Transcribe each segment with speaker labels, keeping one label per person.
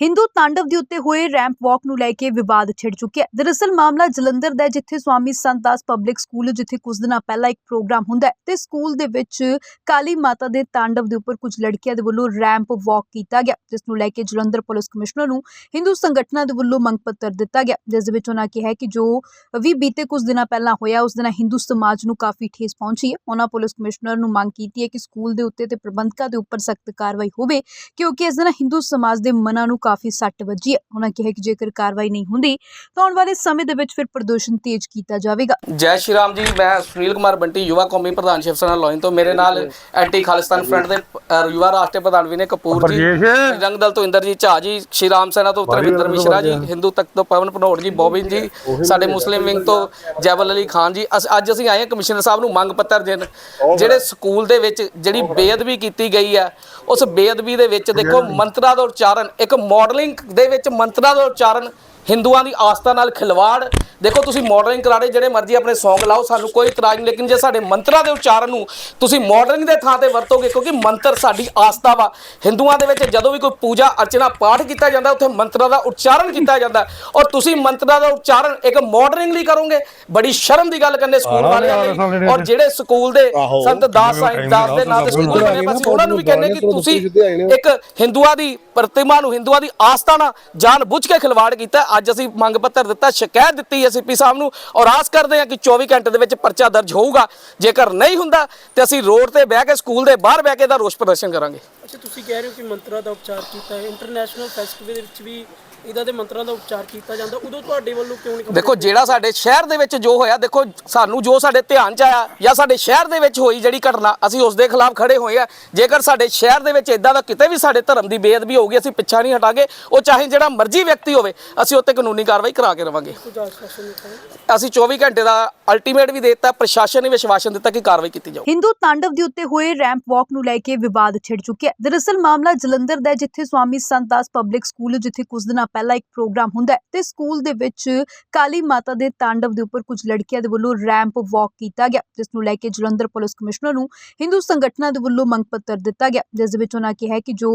Speaker 1: ਹਿੰਦੂ ਤਾਂਡਵ ਦੇ ਉੱਤੇ ਹੋਏ ਰੈਂਪ ਵਾਕ ਨੂੰ ਲੈ ਕੇ ਵਿਵਾਦ ਛਿੜ ਚੁੱਕਿਆ ਹੈ। ਦਰਅਸਲ ਮਾਮਲਾ ਜਲੰਧਰ ਦਾ ਹੈ, ਜਿੱਥੇ ਸਵਾਮੀ ਸੰਤ ਪਬਲਿਕ ਸਕੂਲ ਜਿੱਥੇ ਕੁਝ ਦਿਨਾਂ ਪਹਿਲਾਂ ਇੱਕ ਪ੍ਰੋਗਰਾਮ ਹੁੰਦਾ ਹੈ ਤੇ ਸਕੂਲ ਦੇ ਵਿੱਚ ਕਾਲੀ ਮਾਤਾ ਦੇ ਤਾਂਡਵ ਦੇ ਉੱਪਰ ਕੁਝ ਲੜਕੀਆਂ ਦੇ ਵੱਲੋਂ ਰੈਂਪ ਵਾਕ ਕੀਤਾ ਗਿਆ ਜਿਸ ਨੂੰ ਲੈ ਕੇ ਜਲੰਧਰ ਪੁਲਿਸ ਕਮਿਸ਼ਨਰ ਨੂੰ ਹਿੰਦੂ ਸੰਗਠਨਾਂ ਦੇ ਵੱਲੋਂ ਮੰਗ ਪੱਤਰ ਦਿੱਤਾ ਗਿਆ ਜਿਸ ਦੇ ਵਿੱਚ ਉਹਨਾਂ ਕਿਹਾ ਕਿ ਜੋ ਵੀ ਬੀਤੇ ਕੁਝ ਦਿਨਾਂ ਪਹਿਲਾਂ ਹੋਇਆ ਉਸ ਦਿਨ ਹਿੰਦੂ ਸਮਾਜ ਨੂੰ ਕਾਫੀ ਠੇਸ ਪਹੁੰਚੀ ਹੈ। ਉਹਨਾਂ ਪੁਲਿਸ ਕਮਿਸ਼ਨਰ ਨੂੰ ਮੰਗ ਕੀਤੀ ਹੈ ਕਿ ਸਕੂਲ ਦੇ ਉੱਤੇ ਤੇ ਪ੍ਰਬੰਧਕਾਂ ਦੇ ਉੱਪਰ ਸਖਤ ਕਾਰਵਾਈ ਹੋਵੇ ਕਿਉਂਕਿ ਇਸ ਦਿਨ ਹਿੰਦੂ ਸਮਾਜ ਦੇ ਮਨਾਂ ਨੂੰ ਕਾਫੀ ਸੱਟ ਵੱਜੀ ਹੈ। ਉਹਨਾਂ ਕਿਹਾ ਕਿ ਜੇਕਰ ਕਾਰਵਾਈ ਨਹੀਂ ਹੁੰਦੀ ਤਾਂ ਆਉਣ ਵਾਲੇ ਸਮੇਂ ਦੇ ਵਿੱਚ ਫਿਰ ਪ੍ਰਦਰਸ਼ਨ ਤੇਜ਼ ਕੀਤਾ ਜਾਵੇਗਾ।
Speaker 2: ਜੈ ਸ਼੍ਰੀ ਰਾਮ ਜੀ ਮੈਂ ਸੁਨੀਲ ਕੁਮਾਰ ਬੰਟੀ ਯੁਵਾ ਕੌਮੀ ਪ੍ਰਧਾਨ ਸ਼ਿਵ ਸੈਨਾ ਲੋਇਨ ਤੋਂ। ਮੇਰੇ ਨਾਲ ਐਂਟੀ ਖਾਲਿਸਤਾਨ ਫਰੰਟ ਦੇ ਅ, ਯੁਵਾ ਰਾਸ਼ਟਰੀ ਪ੍ਰਧਾਨ ਵਿਨੇ ਕਪੂਰ ਜੀ
Speaker 3: ਬਰਜੇਸ਼।
Speaker 2: ਜੰਗ ਦਲ ਤੋਂ ਇੰਦਰਜੀਤ ਝਾ ਜੀ ਸ਼੍ਰੀ ਰਾਮ ਸੈਨਾ ਤੋਂ ਧਰਮਿੰਦਰ ਮਿਸ਼ਰਾ ਜੀ ਹਿੰਦੂ ਤਖਤ ਤੋਂ ਪਵਨ ਭਨੋੜ ਜੀ ਬੋਬਿਨ ਜੀ ਸਾਡੇ ਮੁਸਲਿਮ ਵਿੰਗ ਤੋਂ ਜੈਬਲ ਅਲੀ ਖਾਨ ਜੀ। ਅਸ- ਅੱਜ ਅਸੀਂ ਆਏ ਹਾਂ ਕਮਿਸ਼ਨਰ ਸਾਹਿਬ ਨੂੰ ਮੰਗ ਪੱਤਰ ਦੇਣ। ਜਿਹੜੇ ਸਕੂਲ ਦੇ ਵਿੱਚ ਜਿਹੜੀ ਬੇਅਦਬੀ ਕੀਤੀ ਗਈ ਹੈ ਉਸ ਬੇਅਦਬੀ ਦੇ ਵਿੱਚ ਦੇਖੋ ਮੰਤਰਾਂ ਦਾ ਉਚਾਰਨ ਇੱਕ ਮਾਡਲਿੰਗ ਦੇ ਵਿੱਚ ਮੰਤਰਾਂ ਦਾ ਉਚਾਰਨ ਹਿੰਦੂਆਂ ਦੀ ਆਸਥਾ ਨਾਲ ਖਿਲਵਾੜ। ਦੇਖੋ ਤੁਸੀਂ ਮਾਡਲਿੰਗ ਕਰਾ ਰਹੇ ਜਿਹੜੇ ਮਰਜ਼ੀ ਆਪਣੇ Song ਲਾਓ ਸਾਨੂੰ ਕੋਈ ਇਤਰਾਜ਼ ਨਹੀਂ ਲੇਕਿਨ ਜੇ ਸਾਡੇ ਮੰਤਰਾਂ ਦੇ ਉਚਾਰਨ ਨੂੰ ਤੁਸੀਂ ਮਾਡਲਿੰਗ ਦੇ ਥਾਂ ਤੇ ਵਰਤੋਗੇ ਕਿਉਂਕਿ ਮੰਤਰ ਸਾਡੀ ਆਸਥਾ ਵਾ। ਹਿੰਦੂਆਂ ਦੇ ਵਿੱਚ ਜਦੋਂ ਵੀ ਕੋਈ ਪੂਜਾ ਅਰਚਨਾ ਪਾਠ ਕੀਤਾ ਜਾਂਦਾ ਉੱਥੇ ਮੰਤਰਾਂ ਦਾ ਉਚਾਰਨ ਕੀਤਾ ਜਾਂਦਾ। ਔਰ ਤੁਸੀਂ ਮੰਤਰਾਂ ਦਾ ਉਚਾਰਨ ਇੱਕ ਮਾਡਲਿੰਗ ਲਈ ਕਰੋਗੇ ਬੜੀ ਸ਼ਰਮ ਦੀ ਗੱਲ ਕਰਨੇ ਸਕੂਲ ਵਾਲਿਆਂ ਲਈ ਔਰ ਜਿਹੜੇ ਸਕੂਲ ਦੇ ਸੰਤ ਦਾਸ ਸਾਹਿਬ ਦਾਸ ਦੇ ਨਾਂ ਤੇ ਸਕੂਲ ਬਣੇ ਅਸੀਂ ਉਹਨਾਂ ਨੂੰ ਵੀ ਕਹਿੰਦੇ ਕਿ ਤੁਸੀਂ ਇੱਕ ਹਿੰਦੂਆਂ ਦੀ ਪ੍ਰਤਿਮਾ ਨੂੰ ਹਿੰਦੂਆਂ ਦੀ ਆਸਥਾ ਨਾਲ ਜਾਣ ਬੁੱਝ ਕੇ ਖਿਲਵਾੜ ਕੀਤਾ ਅੱਜ ਅਸੀਂ ਮੰਗ ਪੱਤਰ ਦਿੱਤਾ, ਸ਼ਿਕਾਇਤ ਦਿੱਤੀ ਐਸਪੀ ਸਾਹਿਬ ਨੂੰ ਔਰ ਆਸ ਕਰਦੇ ਹਾਂ ਕਿ 24 ਘੰਟੇ ਦੇ ਵਿੱਚ ਪਰਚਾ ਦਰਜ ਹੋਊਗਾ। ਜੇਕਰ ਨਹੀਂ ਹੁੰਦਾ, ਤੇ ਅਸੀਂ ਰੋਡ ਤੇ ਬਹਿ ਕੇ, ਸਕੂਲ ਦੇ ਬਾਹਰ ਬਹਿ ਕੇ ਦਾ ਰੋਸ ਪ੍ਰਦਰਸ਼ਨ ਕਰਾਂਗੇ।
Speaker 4: ਅੱਛਾ, ਤੁਸੀਂ ਕਹਿ ਰਹੇ ਹੋ ਕਿ ਮੰਤਰਾਂ ਦਾ ਉਪਚਾਰ ਕੀਤਾ ਹੈ। ਇੰਟਰਨੈਸ਼ਨਲ ਫੈਸਟੀਵਲ ਦੇ ਵਿੱਚ ਵੀ ਇਹਦਾ ਦੇ ਮੰਤਰਾਂ ਦਾ ਉਪਚਾਰ ਕੀਤਾ ਜਾਂਦਾ ਉਦੋਂ ਤੁਹਾਡੇ ਵੱਲੋਂ ਕਿਉਂ ਨਹੀਂ
Speaker 2: ਦੇਖੋ ਜਿਹੜਾ ਸਾਡੇ ਸ਼ਹਿਰ ਦੇ ਵਿੱਚ ਜੋ ਹੋਇਆ ਦੇਖੋ ਸਾਨੂੰ ਜੋ ਸਾਡੇ ਧਿਆਨ ਚ ਆਇਆ ਜਾਂ ਸਾਡੇ ਸ਼ਹਿਰ ਦੇ ਵਿੱਚ ਹੋਈ ਜਿਹੜੀ ਘਟਨਾ ਅਸੀਂ ਉਸ ਦੇ ਖਿਲਾਫ ਖੜੇ ਹੋਏ ਆ। ਜੇਕਰ ਸਾਡੇ ਸ਼ਹਿਰ ਦੇ ਵਿੱਚ ਇਦਾਂ ਦਾ ਕਿਤੇ ਵੀ ਸਾਡੇ ਧਰਮ ਦੀ ਬੇਅਦਬੀ ਹੋਊਗੀ ਅਸੀਂ ਪਿੱਛਾ ਨਹੀਂ ਹਟਾਂਗੇ। ਉਹ ਚਾਹੇ ਜਿਹੜਾ ਮਰਜ਼ੀ ਵਿਅਕਤੀ ਹੋਵੇ ਅਸੀਂ ਉੱਤੇ ਕਾਨੂੰਨੀ ਕਾਰਵਾਈ ਕਰਾ ਕੇ ਰਵਾਂਗੇ। ਅਸੀਂ 24 ਘੰਟੇ ਦਾ ਅਲਟੀਮੇਟ ਵੀ ਦਿੱਤਾ ਪ੍ਰਸ਼ਾਸਨ ਨੇ ਵਿਸ਼ਵਾਸਨ ਦਿੱਤਾ ਕਿ ਕਾਰਵਾਈ ਕੀਤੀ ਜਾਊ।
Speaker 1: ਹਿੰਦੂ ਤਾਂਡਵ ਦੇ ਉੱਤੇ ਹੋਏ ਰੈਂਪ ਵਾਕ ਨੂੰ ਲੈ ਕੇ ਵਿਵਾਦ ਛਿੜ ਚੁੱਕਿਆ ਦਰਅਸਲ ਮਾਮਲਾ ਜਲੰਧਰ ਦਾ ਜਿੱਥੇ ਸਵਾਮੀ ਸੰਤ ਦਾਸ ਪਬਲਿਕ ਸਕੂਲ ਜਿੱਥੇ ਕੁਝ ਦਿਨਾਂ ਪਹਿਲਾਂ ਇੱਕ ਪ੍ਰੋਗਰਾਮ ਹੁੰਦਾ ਹੈ ਤੇ ਸਕੂਲ ਦੇ ਵਿੱਚ ਕਾਲੀ ਮਾਤਾ ਦੇ ਤਾਂਡਵ ਦੇ ਉੱਪਰ ਕੁਝ ਲੜਕੀਆਂ ਦੇ ਵੱਲੋਂ ਰੈਂਪ ਵਾਕ ਕੀਤਾ ਗਿਆ, ਜਿਸ ਨੂੰ ਲੈ ਕੇ ਜਲੰਧਰ ਪੁਲਿਸ ਕਮਿਸ਼ਨਰ ਨੂੰ ਹਿੰਦੂ ਸੰਗਠਨਾਂ ਦੇ ਵੱਲੋਂ ਮੰਗ ਪੱਤਰ ਦਿੱਤਾ ਗਿਆ, ਜਿਸ ਦੇ ਵਿੱਚ ਉਹਨਾਂ ਕਿਹਾ ਕਿ ਜੋ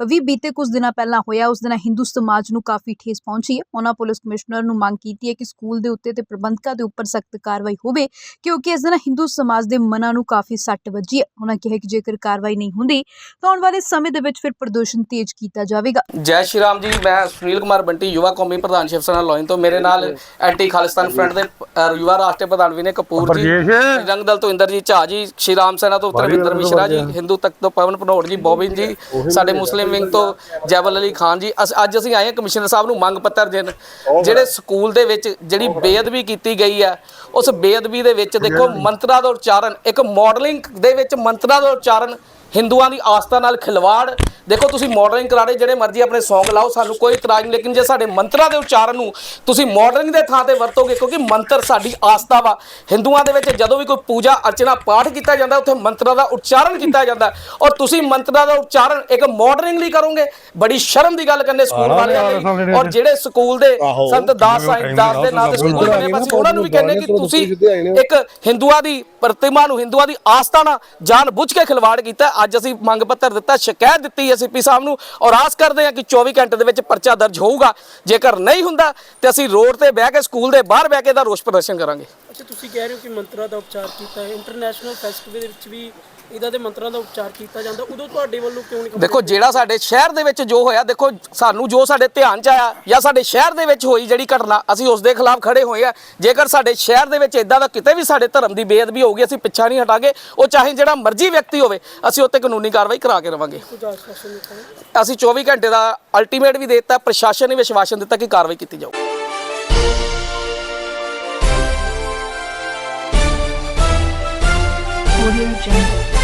Speaker 1: ਵੀ ਬੀਤੇ ਕੁਝ ਦਿਨਾਂ ਪਹਿਲਾਂ ਹੋਇਆ, ਉਸ ਦਿਨ ਹਿੰਦੂ ਸਮਾਜ ਨੂੰ ਕਾਫੀ ਠੇਸ ਪਹੁੰਚੀ ਹੈ। ਉਹਨਾਂ ਪੁਲਿਸ ਕਮਿਸ਼ਨਰ ਨੂੰ ਮੰਗ ਕੀਤੀ ਹੈ ਕਿ ਸਕੂਲ ਦੇ ਉੱਤੇ ਤੇ ਪ੍ਰਬੰਧਕਾਂ ਦੇ ਉੱਪਰ ਸਖਤ ਕਾਰਵਾਈ ਹੋਵੇ, ਕਿਉਂਕਿ ਇਸ ਦਿਨ ਹਿੰਦੂ ਸਮਾਜ ਦੇ ਮਨਾਂ ਨੂੰ ਕਾਫੀ ਸੱਟ ਵੱਜੀ ਹੈ। ਉਹਨਾਂ ਕਿਹਾ ਕਿ ਜੇਕਰ ਕਾਰਵਾਈ ਨਹੀਂ ਹੁੰਦੀ, ਤਾਂ ਆਉਣ ਵਾਲੇ ਸਮੇਂ ਦੇ ਵਿੱਚ ਫਿਰ ਪ੍ਰਦੂਸ਼ਣ ਤੇਜ਼ ਕੀਤਾ ਜਾਵੇਗਾ।
Speaker 2: ਜੈ ਸ਼੍ਰੀ ਰਾਮ ਜੀ, ਮੈਂ ਸੁਨੀਲ ਕੁਮਾਰ ਬੰਟੀ ਯੁਵਾ ਕੌਮੀ ਪ੍ਰਧਾਨ ਸ਼ਿਵ ਸੈਨਾ ਲੋਇਨ ਤੋਂ ਮੇਰੇ ਨਾਲ ਐਂਟੀ ਖਾਲਿਸਤਾਨ ਫਰੰਟ ਦੇ ਅ, ਯੁਵਾ ਰਾਸ਼ਟਰੀ ਪ੍ਰਧਾਨ ਵਿਨੇ ਕਪੂਰ ਜੀ। ਜੰਗ ਦਲ ਤੋਂ ਇੰਦਰਜੀਤ ਝਾ ਜੀ ਸ਼੍ਰੀ ਰਾਮ ਸੈਨਾ ਤੋਂ ਧਰਮਿੰਦਰ ਮਿਸ਼ਰਾ ਜੀ ਹਿੰਦੂ ਤਖਤ ਤੋਂ ਪਵਨ ਭਨੋੜ ਜੀ ਬੋਬਿਨ ਜੀ ਸਾਡੇ ਮੁਸਲਿਮ ਵਿੰਗ ਤੋਂ ਜੈਬਲ ਅਲੀ ਖਾਨ ਜੀ ਅਸ- ਅੱਜ ਅਸੀਂ ਆਏ ਹਾਂ ਕਮਿਸ਼ਨਰ ਸਾਹਿਬ ਨੂੰ ਮੰਗ ਪੱਤਰ ਦੇਣ। ਜਿਹੜੇ ਸਕੂਲ ਦੇ ਵਿੱਚ ਜਿਹੜੀ ਬੇਅਦਬੀ ਕੀਤੀ ਗਈ ਹੈ ਉਸ ਬੇਅਦਬੀ ਦੇ ਵਿੱਚ ਦੇਖੋ ਮੰਤਰਾਂ ਦਾ ਉਚਾਰਨ ਇੱਕ ਮਾਡਲਿੰਗ ਦੇ ਵਿੱਚ ਮੰਤਰਾਂ ਦਾ ਉਚਾਰਨ ਹਿੰਦੂਆਂ ਦੀ ਆਸਥਾ ਨਾਲ ਖਿਲਵਾੜ। ਦੇਖੋ ਤੁਸੀਂ ਮਾਡਲਿੰਗ ਕਰਾ ਰਹੇ ਜਿਹੜੇ ਮਰਜ਼ੀ ਆਪਣੇ Song ਲਾਓ ਸਾਨੂੰ ਕੋਈ ਇਤਰਾਜ਼ ਨਹੀਂ। ਲੇਕਿਨ ਜੇ ਸਾਡੇ ਮੰਤਰਾਂ ਦੇ ਉਚਾਰਨ ਨੂੰ ਤੁਸੀਂ ਮਾਡਲਿੰਗ ਦੇ ਥਾਂ ਤੇ ਵਰਤੋਗੇ ਕਿਉਂਕਿ ਮੰਤਰ ਸਾਡੀ ਆਸਥਾ ਵਾ। ਹਿੰਦੂਆਂ ਦੇ ਵਿੱਚ ਜਦੋਂ ਵੀ ਕੋਈ ਪੂਜਾ ਅਰਚਨਾ ਪਾਠ ਕੀਤਾ ਜਾਂਦਾ ਉੱਥੇ ਮੰਤਰਾਂ ਦਾ ਉਚਾਰਨ ਕੀਤਾ ਜਾਂਦਾ। ਔਰ ਤੁਸੀਂ ਮੰਤਰਾਂ ਦਾ ਉਚਾਰਨ ਇੱਕ ਮਾਡਲਿੰਗ ਲਈ ਕਰੋਗੇ ਬੜੀ ਸ਼ਰਮ ਦੀ ਗੱਲ ਕਰਨੇ ਸਕੂਲ ਵਾਲਿਆਂ ਲਈ ਔਰ ਜਿਹੜੇ ਸਕੂਲ ਦੇ ਸੰਤ ਦਾਸ ਸਾਹਿਬ ਦਾਸ ਦੇ ਨਾਂ ਤੇ ਸਕੂਲ ਬਣੇ ਅਸੀਂ ਉਹਨਾਂ ਨੂੰ ਵੀ ਕਹਿੰਦੇ ਕਿ ਤੁਸੀਂ ਇੱਕ ਹਿੰਦੂਆਂ ਦੀ ਪ੍ਰਤਿਮਾ ਨੂੰ ਹਿੰਦੂਆਂ ਦੀ ਆਸਥਾ ਨਾਲ ਜਾਣ ਬੁੱਝ ਕੇ ਖਿਲਵਾੜ ਕੀਤਾ ਅੱਜ ਅਸੀਂ ਮੰਗ ਪੱਤਰ ਦਿੱਤਾ, ਸ਼ਿਕਾਇਤ ਦਿੱਤੀ ਹੈ ਐਸਪੀ ਸਾਹਿਬ ਨੂੰ ਔਰ ਆਸ ਕਰਦੇ ਹਾਂ ਕਿ 24 ਘੰਟੇ ਦੇ ਵਿੱਚ ਪਰਚਾ ਦਰਜ ਹੋਊਗਾ। ਜੇਕਰ ਨਹੀਂ ਹੁੰਦਾ, ਤੇ ਅਸੀਂ ਰੋਡ ਤੇ ਬਹਿ ਕੇ, ਸਕੂਲ ਦੇ ਬਾਹਰ ਬਹਿ ਕੇ ਦਾ ਰੋਸ ਪ੍ਰਦਰਸ਼ਨ ਕਰਾਂਗੇ।
Speaker 4: ਅੱਛਾ ਤੁਸੀਂ ਕਹਿ ਰਹੇ ਹੋ ਕਿ ਮੰਤਰਾਂ ਦਾ ਉਪਚਾਰ ਕੀਤਾ ਹੈ। ਇੰਟਰਨੈਸ਼ਨਲ ਫੈਸਟੀਵਲ ਦੇ ਵਿੱਚ ਵੀ ਇਹਦਾ ਦੇ ਮੰਤਰਾਂ ਦਾ ਉਪਚਾਰ ਕੀਤਾ ਜਾਂਦਾ। ਉਦੋਂ ਤੁਹਾਡੇ ਵੱਲੋਂ ਕਿਉਂ ਨਹੀਂ
Speaker 2: ਦੇਖੋ ਜਿਹੜਾ ਸਾਡੇ ਸ਼ਹਿਰ ਦੇ ਵਿੱਚ ਜੋ ਹੋਇਆ ਦੇਖੋ ਸਾਨੂੰ ਜੋ ਸਾਡੇ ਧਿਆਨ ਚ ਆਇਆ ਜਾਂ ਸਾਡੇ ਸ਼ਹਿਰ ਦੇ ਵਿੱਚ ਹੋਈ ਜਿਹੜੀ ਘਟਨਾ ਅਸੀਂ ਉਸ ਦੇ ਖਿਲਾਫ ਖੜੇ ਹੋਏ ਆ। ਜੇਕਰ ਸਾਡੇ ਸ਼ਹਿਰ ਦੇ ਵਿੱਚ ਇਦਾਂ ਦਾ ਕਿਤੇ ਵੀ ਸਾਡੇ ਧਰਮ ਦੀ ਬੇਅਦਬੀ ਹੋਊਗੀ ਅਸੀਂ ਪਿੱਛਾ ਨਹੀਂ ਹਟਾਂਗੇ। ਉਹ ਚਾਹੇ ਜਿਹੜਾ ਮਰਜ਼ੀ ਵਿਅਕਤੀ ਹੋਵੇ ਅਸੀਂ ਉੱਤੇ ਕਾਨੂੰਨੀ ਕਾਰਵਾਈ ਕਰਾ ਕੇ ਰਵਾਂਗੇ। ਅਸੀਂ 24 ਘੰਟੇ ਦਾ ਅਲਟੀਮੇਟ ਵੀ ਦੇ ਦਿੱਤਾ ਪ੍ਰਸ਼ਾਸਨ ਨੇ ਵਿਸ਼ਵਾਸਨ ਦਿੱਤਾ ਕਿ ਕਾਰਵਾਈ ਕੀਤੀ ਜਾਊ।
Speaker 1: jungle.